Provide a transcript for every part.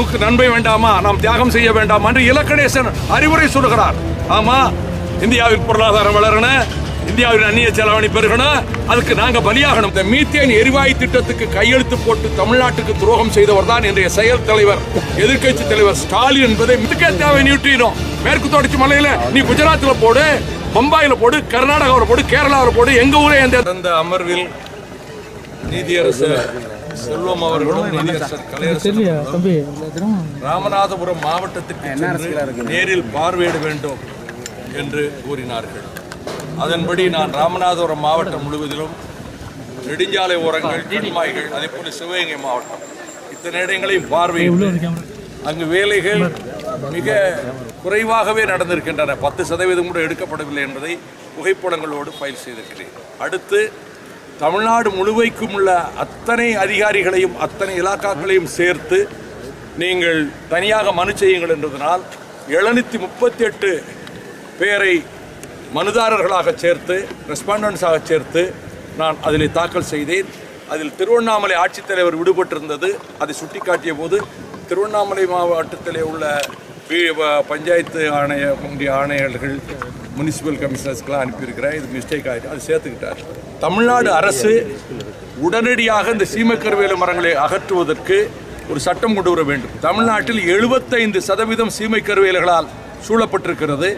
இந்தியாவுக்கு நன்மை வேண்டாமா? நாம் தியாகம் செய்ய வேண்டாமா? என்று இலக்கணேசன் அறிவுரை சொல்கிறார் ஆமா இந்தியாவில் பொருளாதாரம் வளரணும் இந்தியாவின் அந்நிய செலவணி பெருகணும் அதுக்கு நாங்க பலியாகணும். இந்த மீத்தேன் எரிவாயு திட்டத்துக்கு கையெழுத்து போட்டு தமிழ்நாட்டுக்கு துரோகம் செய்தவர் தான் இன்றைய செயல் தலைவர் எதிர்க்கட்சி தலைவர் ஸ்டாலின் என்பதை மிக தேவை நியூட்டினோம் மேற்கு தொடர்ச்சி மலையில நீ குஜராத்ல போடு பம்பாயில போடு கர்நாடகாவில் போடு கேரளாவில் போடு எங்க ஊரே அந்த அமர்வில் நீதியரசர் செல்வம் அவர்களும் நீதியரசர் ராமநாதபுரம் மாவட்டத்திற்கு நேரில் பார்வையிட வேண்டும் என்று கூறினார்கள். அதன்படி நான் ராமநாதபுரம் மாவட்டம் முழுவதிலும் நெடுஞ்சாலை ஓரங்கள் கண்மாய்கள் அதே போல சிவகங்கை மாவட்டம். இத்தனை இடங்களையும் பார்வையிட்டு அங்கு வேலைகள் மிக குறைவாகவே நடந்திருக்கின்றன. பத்து சதவீதம் கூட எடுக்கப்படவில்லை என்பதை புகைப்படங்களோடு ஃபைல் செய்திருக்கிறேன். அடுத்து தமிழ்நாடு முழுவைக்கும் உள்ள அத்தனை அதிகாரிகளையும் அத்தனை இலாக்காக்களையும் சேர்த்து நீங்கள் தனியாக மனு செய்யுங்கள் என்றதனால் எழுநூற்றி முப்பத்தி எட்டு பேரை மனுதாரர்களாக சேர்த்து ரெஸ்பாண்டன்ஸாக சேர்த்து நான் அதில் தாக்கல் செய்தேன். அதில் திருவண்ணாமலை ஆட்சித்தலைவர் விடுபட்டிருந்தது. அதை சுட்டிக்காட்டிய போது திருவண்ணாமலை மாவட்டத்திலே உள்ள பி- பஞ்சாயத்து ஆணைய ஒன்றிய ஆணையர்கள் முனிசிபல் கமிஷனர்ஸ்க்கெலாம் அனுப்பியிருக்கிறேன். இது மிஸ்டேக் ஆகிட்டு அது சேர்த்துக்கிட்டார். தமிழ்நாடு அரசு உடனடியாக இந்த சீமக்கருவேல மரங்களை அகற்றுவதற்கு ஒரு சட்டம் கொண்டு வர வேண்டும். தமிழ்நாட்டில் எழுபத்தைந்து சதவீதம் சீமை கருவேலைகளால் சூழப்பட்டிருக்கிறது.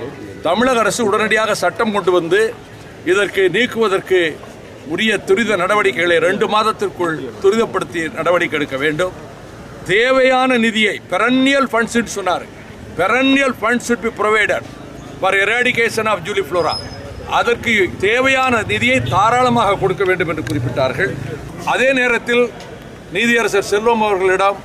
தமிழக அரசு உடனடியாக சட்டம் கொண்டு வந்து இதற்கு நீக்குவதற்கு உரிய துரித நடவடிக்கைகளை ரெண்டு மாதத்திற்குள் துரிதப்படுத்தி நடவடிக்கை எடுக்க வேண்டும். தேவையான நிதியை பெரன்னியல் ஃபண்ட்ஸ் சொன்னார். Perennial funds be be provided for eradication of juliflora அதற்கு தேவையான நிதியை தாராளமாக கொடுக்க வேண்டும் என்று குறிப்பிட்டார்கள். அதே நேரத்தில் நீதியரசர் செல்வம் அவர்களிடம்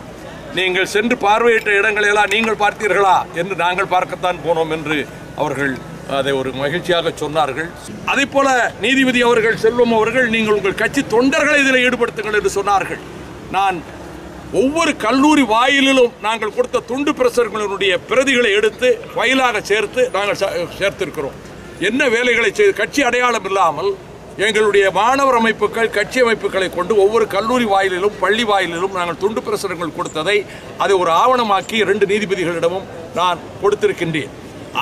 நீங்கள் சென்று பார்வையிட்ட இடங்களை எல்லாம் நீங்கள் பார்த்தீர்களா? என்று நாங்கள் பார்க்கத்தான் போனோம் என்று அவர்கள் அதை ஒரு மகிழ்ச்சியாக சொன்னார்கள். அதே போல நீதிபதி அவர்கள் செல்வம் அவர்கள் நீங்கள் உங்கள் கட்சி தொண்டர்களை இதில் ஈடுபடுத்துங்கள் என்று சொன்னார்கள். நான் ஒவ்வொரு கல்லூரி வாயிலிலும் நாங்கள் கொடுத்த துண்டு பிரசுரங்களினுடைய பிரதிகளை எடுத்து ஃபைலாக சேர்த்து நாங்கள் சேர்த்திருக்கிறோம். என்ன வேலைகளை செய்து கட்சி அடையாளம் இல்லாமல் எங்களுடைய மாணவர் அமைப்புகள் கட்சி அமைப்புகளை கொண்டு ஒவ்வொரு கல்லூரி வாயிலிலும் பள்ளி வாயிலிலும் நாங்கள் துண்டு பிரசுரங்கள் கொடுத்ததை அதை ஒரு ஆவணமாக்கி இரண்டு நீதிபதிகளிடமும் நான் கொடுத்திருக்கின்றேன்.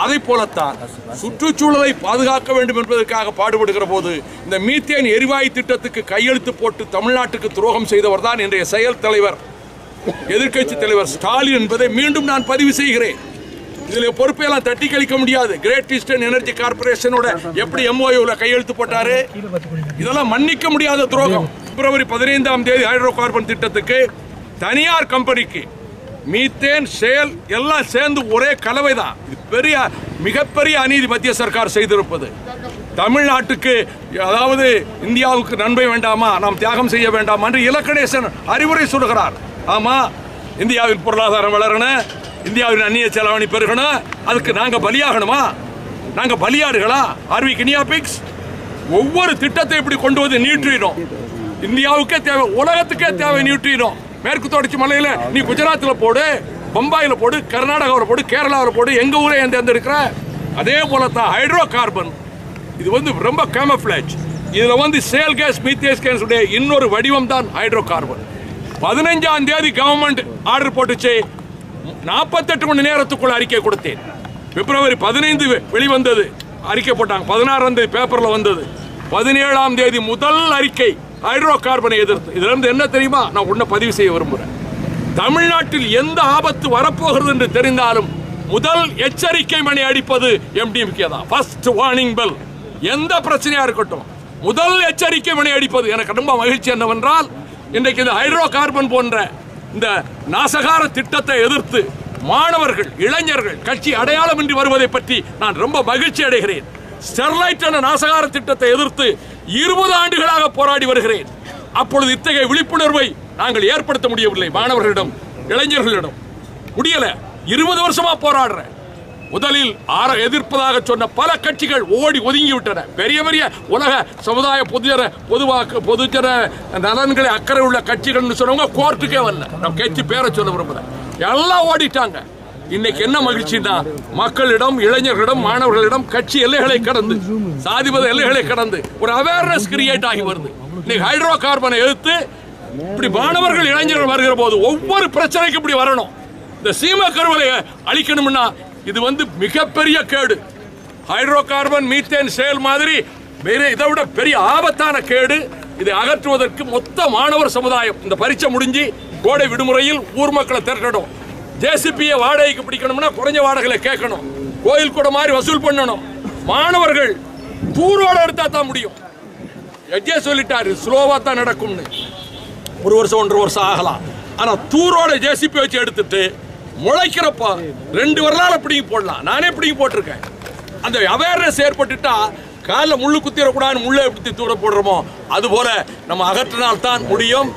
அதை போலத்தான் சுற்றுச்சூழலை பாதுகாக்க வேண்டும் என்பதற்காக பாடுபடுகிற போது இந்த மீத்தேன் எரிவாயு திட்டத்துக்கு கையெழுத்து போட்டு தமிழ்நாட்டுக்கு துரோகம் செய்தவர் தான் இன்றைய செயல் தலைவர் எதிர்க்கட்சி தலைவர் ஸ்டாலின் என்பதை மீண்டும் நான் பதிவு செய்கிறேன். இதில் பொறுப்பையெல்லாம் தட்டி கழிக்க முடியாது. கிரேட் ஈஸ்டர்ன் எனர்ஜி கார்பரேஷனோட எப்படி எம்ஓயூல கையெழுத்து போட்டாரு? இதெல்லாம் மன்னிக்க முடியாத துரோகம். பிப்ரவரி பதினைந்தாம் தேதி ஹைட்ரோ கார்பன் திட்டத்துக்கு தனியார் கம்பெனிக்கு மீத்தேன் சேல் எல்லாம் சேர்ந்து ஒரே கலவை தான் பெரிய மிகப்பெரிய அநீதி மத்திய சர்க்கார் செய்திருப்பது. தமிழ்நாட்டுக்கு அதாவது இந்தியாவுக்கு நன்மை வேண்டாமா? நாம் தியாகம் செய்ய வேண்டாமா? என்று இலக்கணேசன் அறிவுரை சொல்கிறார். ஆமா இந்தியாவில் பொருளாதாரம் வளரணும். இந்தியாவின் அந்நிய செலவணி பெருகணும் அதுக்கு நாங்க பலியாகணுமா? நாங்க பலியாடுகளா? ஆர்வி கினியாபிக்ஸ் ஒவ்வொரு திட்டத்தை இப்படி கொண்டு வந்து நியூட்ரினோம் இந்தியாவுக்கே தேவை உலகத்துக்கே தேவை நியூட்ரினோம் மேற்கு தொடர்ச்சி மலையில நீ குஜராத்தில் போடு பம்பாயில் போடு கர்நாடகாவில் போடு கேரளாவில் போடு எங்க ஊரே எந்த எந்த இருக்கிற அதே போல தான் ஹைட்ரோ கார்பன் இது வந்து ரொம்ப கேமஃப்ளேஜ் இதில் வந்து சேல் கேஸ் மீத்தேஸ் கேஸ் இன்னொரு வடிவம் தான் ஹைட்ரோ கார்பன் பதினஞ்சாம் தேதி கவர்மெண்ட் ஆர்டர் போட்டுச்சு. நாற்பத்தெட்டு மணி நேரத்துக்குள் அறிக்கை கொடுத்தேன். பிப்ரவரி பதினைந்து வெளிவந்தது. அறிக்கை போட்டாங்க. பதினாறாம் தேதி பேப்பரில் வந்தது. பதினேழாம் தேதி முதல் அறிக்கை ஹைட்ரோ கார்பனை எதிர்த்து. இதிலிருந்து என்ன தெரியுமா? நான் உன்னை பதிவு செய்ய விரும்புறேன். தமிழ்நாட்டில் எந்த ஆபத்து வரப்போகிறது என்று தெரிந்தாலும் முதல் எச்சரிக்கை மணி அடிப்பது எம்டிஎம்கே தான். ஃபர்ஸ்ட் வார்னிங் பெல் எந்த பிரச்சனையாக இருக்கட்டும். முதல் எச்சரிக்கை மணி அடிப்பது. எனக்கு ரொம்ப மகிழ்ச்சி என்னவென்றால் இன்றைக்கு இந்த ஹைட்ரோ கார்பன் போன்ற இந்த நாசகார திட்டத்தை எதிர்த்து மாணவர்கள் இளைஞர்கள் கட்சி அடையாளமின்றி வருவதை பற்றி நான் ரொம்ப மகிழ்ச்சி அடைகிறேன். ஸ்டெர்லைட் என நாசகார திட்டத்தை எதிர்த்து இருபது ஆண்டுகளாக போராடி வருகிறேன். அப்பொழுது இத்தகைய விழிப்புணர்வை நாங்கள் ஏற்படுத்த முடியவில்லை மாணவர்களிடம் இளைஞர்களிடம். முடியல. இருபது வருஷமா போராடுறேன். முதலில் ஆர எதிர்ப்பதாக சொன்ன பல கட்சிகள் ஓடி ஒதுங்கி விட்டன பெரிய பெரிய உலக சமுதாய பொதுஜன பொதுவாக்கு பொதுஜன நலன்களை அக்கறை உள்ள கட்சிகள்னு சொன்னவங்க கோர்ட்டுக்கே வரல. நம்ம கட்சி பேரை சொல்ல விரும்புகிறேன் எல்லாம் ஓடிட்டாங்க. இன்னைக்கு என்ன மகிழ்ச்சின்னா மக்களிடம் இளைஞர்களிடம் மாணவர்களிடம் கட்சி எல்லைகளை கடந்து சாதிபத எல்லைகளை கடந்து ஒரு அவேர்னஸ் கிரியேட் ஆகி வருது. இன்னைக்கு ஹைட்ரோ கார்பனை எதிர்த்து இப்படி மாணவர்கள் இளைஞர்கள் வருகிற போது ஒவ்வொரு பிரச்சனைக்கும் இப்படி வரணும். இந்த சீம கருவலையை அழிக்கணும்னா இது வந்து மிகப்பெரிய கேடு. ஹைட்ரோ கார்பன் மீத்தேன் செயல் மாதிரி இதை விட பெரிய ஆபத்தான கேடு. இதை அகற்றுவதற்கு மொத்த மாணவர் சமுதாயம் இந்த பரீட்சை முடிஞ்சு கோடை விடுமுறையில் ஊர் மக்களை திரட்டணும். ஜேசிபியை வாடகைக்கு பிடிக்கணும்னா குறைஞ்ச வாடகையில் கேட்கணும். கோயில் கூட மாதிரி வசூல் பண்ணணும். மாணவர்கள் தூரோட எடுத்தா தான் முடியும். எஜ்ஜே சொல்லிட்டாரு ஸ்லோவாக தான் நடக்கும்னு. ஒரு வருஷம் ஒன்றரை வருஷம் ஆகலாம். ஆனால் தூரோட ஜேசிபி வச்சு எடுத்துட்டு முளைக்கிறப்ப ரெண்டு வரலாறு பிடிங்கி போடலாம். நானே பிடிங்கி போட்டிருக்கேன். அந்த அவேர்னஸ் ஏற்பட்டுட்டா காலில் முள்ளு குத்திடக்கூடாதுன்னு முள்ளை எப்படி தூர போடுறோமோ அதுபோல நம்ம அகற்றினால் தான் முடியும்.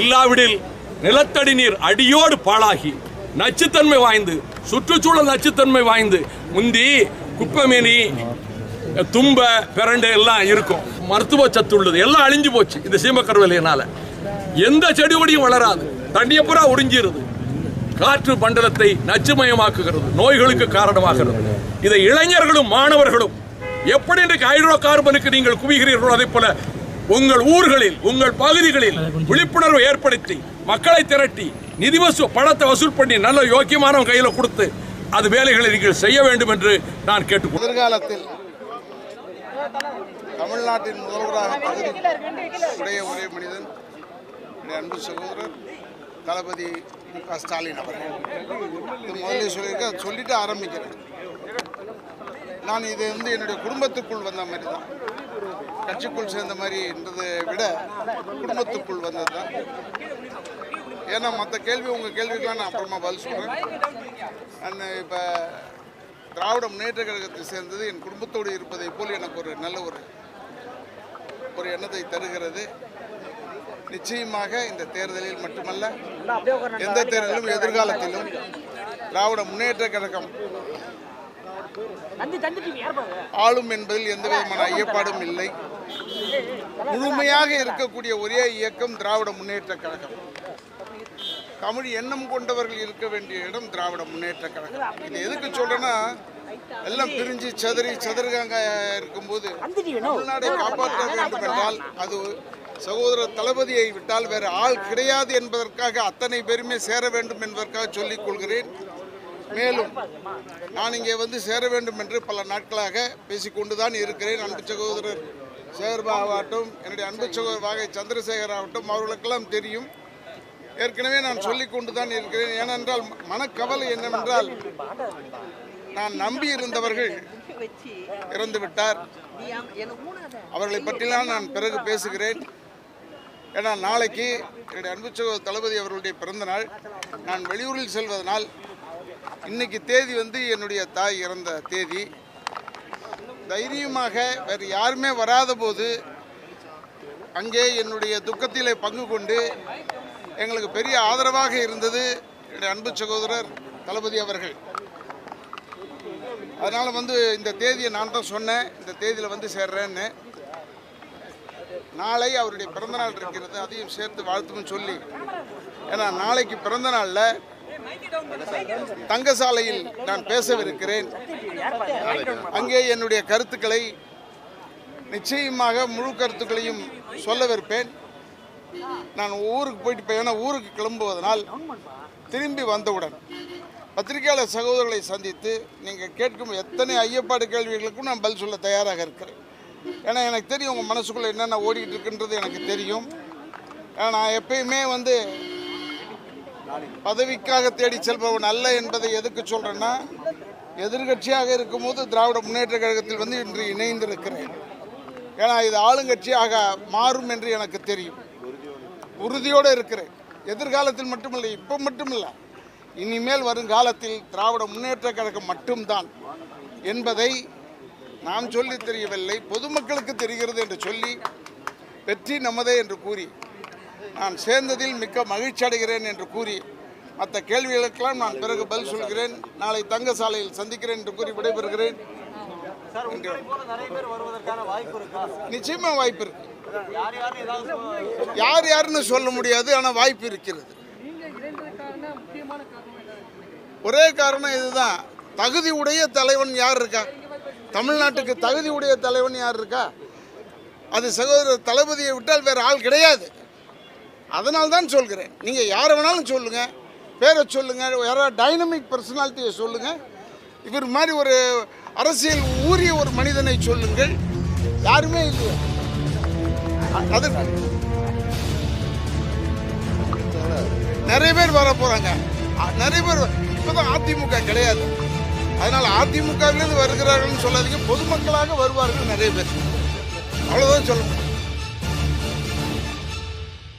இல்லாவிடில் நிலத்தடி நீர் அடியோடு பாழாகி நச்சுத்தன்மை வாய்ந்து சுற்றுச்சூழல் நச்சுத்தன்மை வாய்ந்து முந்தி குப்பைமேனி தும்ப பிரண்டு எல்லாம் இருக்கும். மருத்துவ சத்து உள்ளது. எல்லாம் அழிஞ்சு போச்சு இந்த சீமக்கருவலையினால. எந்த செடி கொடியும் வளராது. தண்ணியை பூரா உறிஞ்சிருது. காற்று மண்டலத்தை நச்சுமயமாக்குகிறது நோய்களுக்கு காரணமாகிறது. இதை இளைஞர்களும் மாணவர்களும் எப்படி இன்றைக்கு ஹைட்ரோ கார்பனுக்கு நீங்கள் குவிகிறீர்களோ அதே போல உங்கள் ஊர்களில் உங்கள் பகுதிகளில் விழிப்புணர்வு ஏற்படுத்தி மக்களை திரட்டி நிதி வசூல் பணத்தை வசூல் பண்ணி நல்ல யோக்கியமானவன் கையில் கொடுத்து அது வேலைகளை நீங்கள் செய்ய வேண்டும் என்று நான் கேட்டுக்கொள்கிறேன் எதிர்காலத்தில் தமிழ்நாட்டின் முதல்வராக உடைய ஒரே மனிதன் அன்பு சகோதரர் தளபதி மு க. ஸ்டாலின் அவர்கள். இது முதல்ல சொல்லியிருக்க அதை சொல்லிட்டு ஆரம்பிக்கிறேன். நான் இது வந்து என்னுடைய குடும்பத்துக்குள் வந்த மாதிரி தான். கட்சிக்குள் சேர்ந்த மாதிரி என்றதை விட குடும்பத்துக்குள் வந்தது தான். ஏன்னா மற்ற கேள்வி உங்கள் கேள்விக்கெல்லாம் நான் அப்புறமா பதில் சொல்கிறேன் அந்த இப்போ திராவிட முன்னேற்ற கழகத்தை சேர்ந்தது என் குடும்பத்தோடு இருப்பதை போல் எனக்கு ஒரு நல்ல ஒரு ஒரு எண்ணத்தை தருகிறது. நிச்சயமாக இந்த தேர்தலில் மட்டுமல்ல எந்த தேர்தலிலும் எதிர்காலத்திலும் திராவிட முன்னேற்ற கழகம் ஆளும் என்பதில் எந்த விதமான ஐயப்பாடும் இல்லை. முழுமையாக இருக்கக்கூடிய ஒரே இயக்கம் திராவிட முன்னேற்ற கழகம். தமிழ் எண்ணம் கொண்டவர்கள் இருக்க வேண்டிய இடம் திராவிட முன்னேற்ற கழகம். இது எதுக்கு சொல்றேன்னா எல்லாம் பிரிஞ்சு சதுரி சதுரகாங்க இருக்கும்போது தமிழ்நாடை காப்பாற்ற வேண்டும் என்றால் அது சகோதரர் தளபதியை விட்டால் வேறு ஆள் கிடையாது என்பதற்காக அத்தனை பேருமே சேர வேண்டும் என்பதற்காக சொல்லிக் கொள்கிறேன். மேலும் நான் இங்கே வந்து சேர வேண்டும் என்று பல நாட்களாக பேசிக்கொண்டுதான் இருக்கிறேன். அன்பு சகோதரர் சேகர்பாபாகட்டும் என்னுடைய அன்பு சகோதரர் வாகை சந்திரசேகர் ஆகட்டும் அவர்களுக்கெல்லாம் தெரியும். ஏற்கனவே நான் சொல்லிக் கொண்டு தான் இருக்கிறேன். ஏனென்றால் மனக்கவலை என்னவென்றால் நான் நம்பி இருந்தவர்கள் இறந்துவிட்டார். அவர்களை பற்றிலாம் நான் பிறகு பேசுகிறேன். ஏன்னா நாளைக்கு என்னுடைய அன்பு சகோதர தளபதி அவர்களுடைய பிறந்த நாள். நான் வெளியூரில் செல்வதனால் இன்னைக்கு தேதி வந்து என்னுடைய தாய் இறந்த தேதி. தைரியமாக வேறு யாருமே வராத போது அங்கே என்னுடைய துக்கத்திலே பங்கு கொண்டு எங்களுக்கு பெரிய ஆதரவாக இருந்தது என்னுடைய அன்பு சகோதரர் தளபதி அவர்கள். அதனால் வந்து இந்த தேதியை நான் தான் சொன்னேன். இந்த தேதியில் வந்து சேர்றேன்னு. நாளை அவருடைய பிறந்தநாள் இருக்கிறது அதையும் சேர்த்து வாழ்த்துன்னு சொல்லி. ஏன்னா நாளைக்கு பிறந்த நாளில் தங்கசாலையில் நான் பேசவிருக்கிறேன். அங்கே என்னுடைய கருத்துக்களை நிச்சயமாக முழு கருத்துக்களையும் சொல்லவிருப்பேன். நான் ஊருக்கு போயிட்டு இப்போ ஏன்னா ஊருக்கு கிளம்புவதனால் திரும்பி வந்தவுடன் பத்திரிகையாளர் சகோதரர்களை சந்தித்து நீங்கள் கேட்கும் எத்தனை ஐயப்பாடு கேள்விகளுக்கும் நான் பதில் சொல்ல தயாராக இருக்கிறேன். ஏன்னா எனக்கு தெரியும் உங்கள் மனசுக்குள்ளே என்னென்ன ஓடிக்கிட்டு இருக்குன்றது எனக்கு தெரியும். ஏன்னா நான் எப்பயுமே வந்து பதவிக்காக தேடி செல்பவன் அல்ல என்பதை எதுக்கு சொல்கிறேன்னா எதிர்கட்சியாக இருக்கும்போது திராவிட முன்னேற்ற கழகத்தில் வந்து இன்று இணைந்திருக்கிறேன். ஏன்னா இது ஆளுங்கட்சியாக மாறும் என்று எனக்கு தெரியும். உறுதியோடு இருக்கிறேன். எதிர்காலத்தில் மட்டுமில்லை இப்போ மட்டுமில்லை. இனிமேல் வருங்காலத்தில் திராவிட முன்னேற்ற கழகம் மட்டும்தான் என்பதை நாம் சொல்லி தெரியவில்லை பொதுமக்களுக்கு தெரிகிறது என்று சொல்லி வெற்றி நமதே என்று கூறி நான் சேர்ந்ததில் மிக்க மகிழ்ச்சி அடைகிறேன் என்று கூறி மற்ற கேள்விகளுக்கெல்லாம் நான் பிறகு பதில் சொல்கிறேன். நாளை தங்க சாலையில் சந்திக்கிறேன் என்று கூறி விடைபெறுகிறேன். நிச்சயமா வாய்ப்பு இருக்கு. யார் யாருன்னு சொல்ல முடியாது ஆனால் வாய்ப்பு இருக்கிறது. ஒரே காரணம் இதுதான். தகுதி உடைய தலைவன் யார் இருக்கா? தமிழ்நாட்டுக்கு தகுதி உடைய தலைவன் யார் இருக்கா? அது சகோதரர் தளபதியை விட்டால் வேறு ஆள் கிடையாது. அதனால் தான் சொல்கிறேன். நீங்கள் யாரை வேணாலும் சொல்லுங்கள் பேரை சொல்லுங்கள் யாராவது டைனமிக் பர்சனாலிட்டியை சொல்லுங்கள் இவர் மாதிரி ஒரு அரசியல் ஊறிய ஒரு மனிதனை சொல்லுங்கள். யாருமே இல்லையா. அது நிறைய பேர் வர போகிறாங்க நிறைய பேர் இப்பதான் அதிமுக கிடையாது. அதனால அதிமுகவிலிருந்து வருகிறார்கள்னு சொல்லாதீங்க. பொதுமக்களாக வருவார்கள் நிறைய பேர். அவ்வளவுதான் சொல்லணும்